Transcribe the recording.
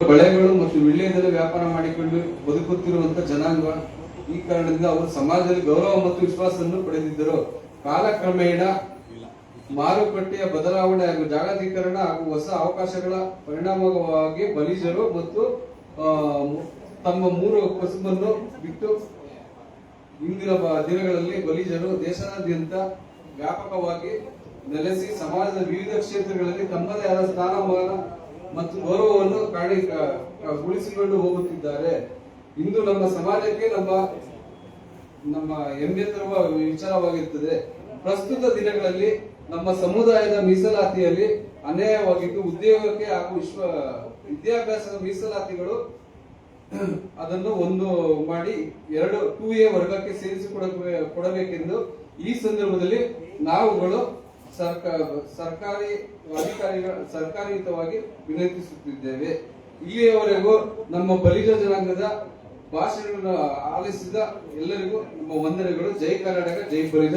ಬಳೆಗಳು ಮತ್ತು ವಿಳ್ಯದಲ್ಲಿ ವ್ಯಾಪಾರ ಮಾಡಿಕೊಂಡು ಬದುಕುತ್ತಿರುವಂತ ಜನಾಂಗ ಈ ಕಾರಣದಿಂದ ಅವರು ಸಮಾಜದಲ್ಲಿ ಗೌರವ ಮತ್ತು ವಿಶ್ವಾಸವನ್ನು ಪಡೆದಿದ್ದರು. ಕಾಲಕ್ರಮೇಣ ಮಾರುಕಟ್ಟೆಯ ಬದಲಾವಣೆ ಹಾಗೂ ಜಾಗತೀಕರಣ ಹಾಗೂ ಹೊಸ ಅವಕಾಶಗಳ ಪರಿಣಾಮವಾಗಿ ಬಲಿಜರು ಮತ್ತು ತಮ್ಮ ಮೂರು ಕಸುಬನ್ನು ಬಿಟ್ಟು ಇಂದಿನ ದಿನಗಳಲ್ಲಿ ಬಲಿಜರು ದೇಶಾದ್ಯಂತ ವ್ಯಾಪಕವಾಗಿ ನೆಲೆಸಿ ಸಮಾಜದ ವಿವಿಧ ಕ್ಷೇತ್ರಗಳಲ್ಲಿ ತಮ್ಮದೇ ಆದ ಸ್ಥಾನಮಾನ ಮತ್ತು ಗೌರವವನ್ನು ಕಾಣಿ ಉಳಿಸಿಕೊಂಡು ಹೋಗುತ್ತಿದ್ದಾರೆ. ಇಂದು ನಮ್ಮ ಸಮಾಜಕ್ಕೆ ನಮ್ಮ ನಮ್ಮ ಹೆಮ್ಮೆ ತರುವ ವಿಚಾರವಾಗಿರುತ್ತದೆ ಪ್ರಸ್ತುತ ದಿನಗಳಲ್ಲಿ ನಮ್ಮ ಸಮುದಾಯದ ಮೀಸಲಾತಿಯಲ್ಲಿ ಅನ್ಯಾಯವಾಗಿದ್ದು, ಉದ್ಯೋಗಕ್ಕೆ ಹಾಗೂ ವಿಶ್ವ, ವಿದ್ಯಾಭ್ಯಾಸದ ಮೀಸಲಾತಿಗಳು ಅದನ್ನು ಒಂದು ಮಾಡಿ ಎರಡು, ಟೂ ಎ ವರ್ಗಕ್ಕೆ ಸೇರಿಸಿ ಕೊಡಬೇಕೆಂದು ಈ ಸಂದರ್ಭದಲ್ಲಿ ನಾವುಗಳು ಸರ್ಕಾರ, ಸರ್ಕಾರಿ ಅಧಿಕಾರಿಗಳ, ಸರ್ಕಾರಿಯುತವಾಗಿ ವಿನಂತಿಸುತ್ತಿದ್ದೇವೆ. ಇಲ್ಲಿಯವರೆಗೂ ನಮ್ಮ ಬಲಿಜ ಜನಾಂಗದ ಭಾಷೆಗಳನ್ನು ಆಲಿಸಿದ ಎಲ್ಲರಿಗೂ ನಮ್ಮ ವಂದನೆಗಳು. ಜೈ ಕರ್ನಾಟಕ, ಜೈ ಬಲಿಜ